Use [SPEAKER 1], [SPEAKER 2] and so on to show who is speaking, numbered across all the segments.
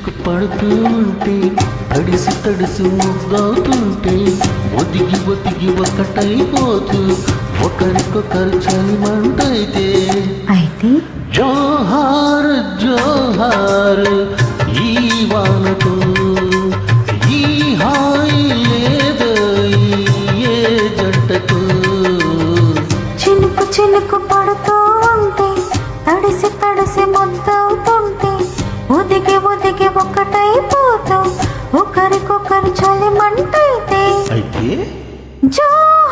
[SPEAKER 1] పడుతూ ఉంటే తడిసి తడిసి ముద్దవుతుంటే ఒదిగి ఒదిగి ఒకటైపోతూ ఒకరికొకరు చలిమంటైతే
[SPEAKER 2] అయితే?
[SPEAKER 1] జోహార్ జోహార్ ఈ వానకు ఈ హాయి లేదు ఏ జంటకు.
[SPEAKER 2] చినుకు చినుకు పడుతూ ఒకరికొకరు చలిమంటైతే
[SPEAKER 1] అయితే
[SPEAKER 2] జోహారు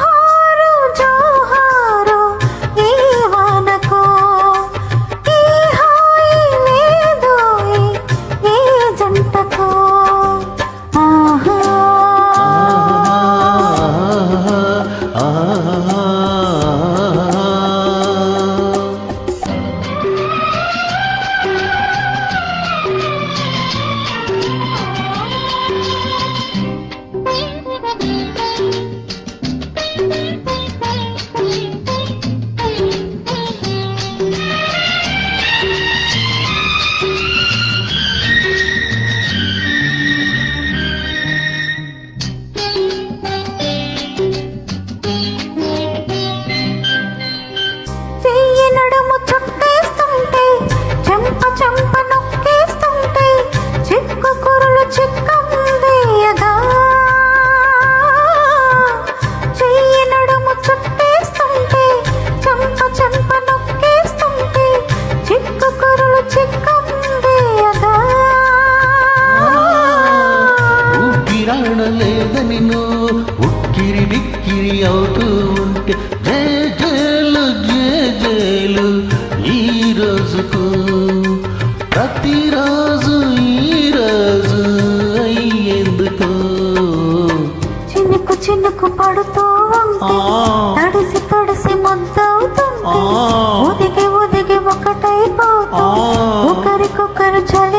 [SPEAKER 1] జేలు జే జేలు ఈ రోజుకు ప్రతిరోజు ఈ రోజు అయ్యేందుకు
[SPEAKER 2] చినుకు చినుకు పడుతూ ఉంటే
[SPEAKER 1] ఆ.
[SPEAKER 2] తడిసి తడిసి ముద్దవుతుంటే
[SPEAKER 1] ఆ.
[SPEAKER 2] ఒదిగి ఒదిగి ఒకటైపోతూ
[SPEAKER 1] ఆ.
[SPEAKER 2] ఒకరికొకరు చలిమంటైతే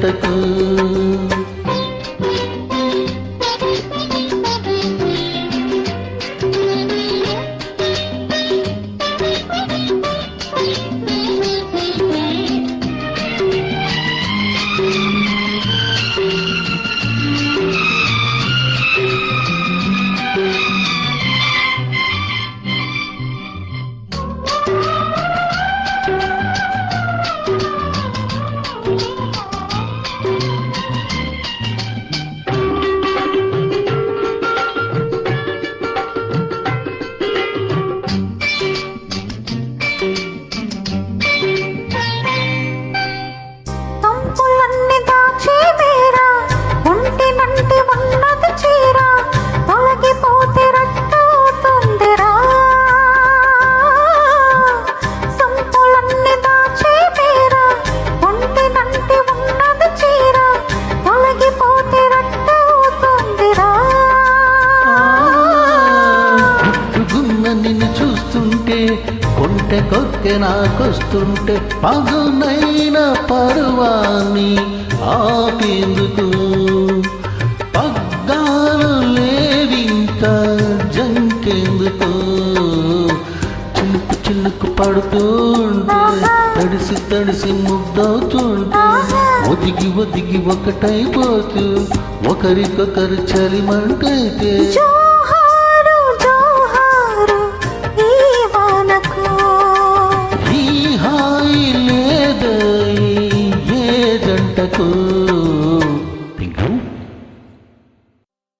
[SPEAKER 1] జంటకు
[SPEAKER 2] తంపులన్నీ
[SPEAKER 1] కొంటె కొక్కె నాకొస్తుంటే పగునైన పరువాన్ని ఆపేందుకు? పగ్గాలు లేవింక జంకేందుకు? చిలుకు చిలుకు పడుతుంటే తడిసి తడిసి ముద్దవుతుంటే ఒదిగి ఒదిగి ఒకటైపోతూ ఒకరికొకరు చలిమంటైతే బ్రతకూ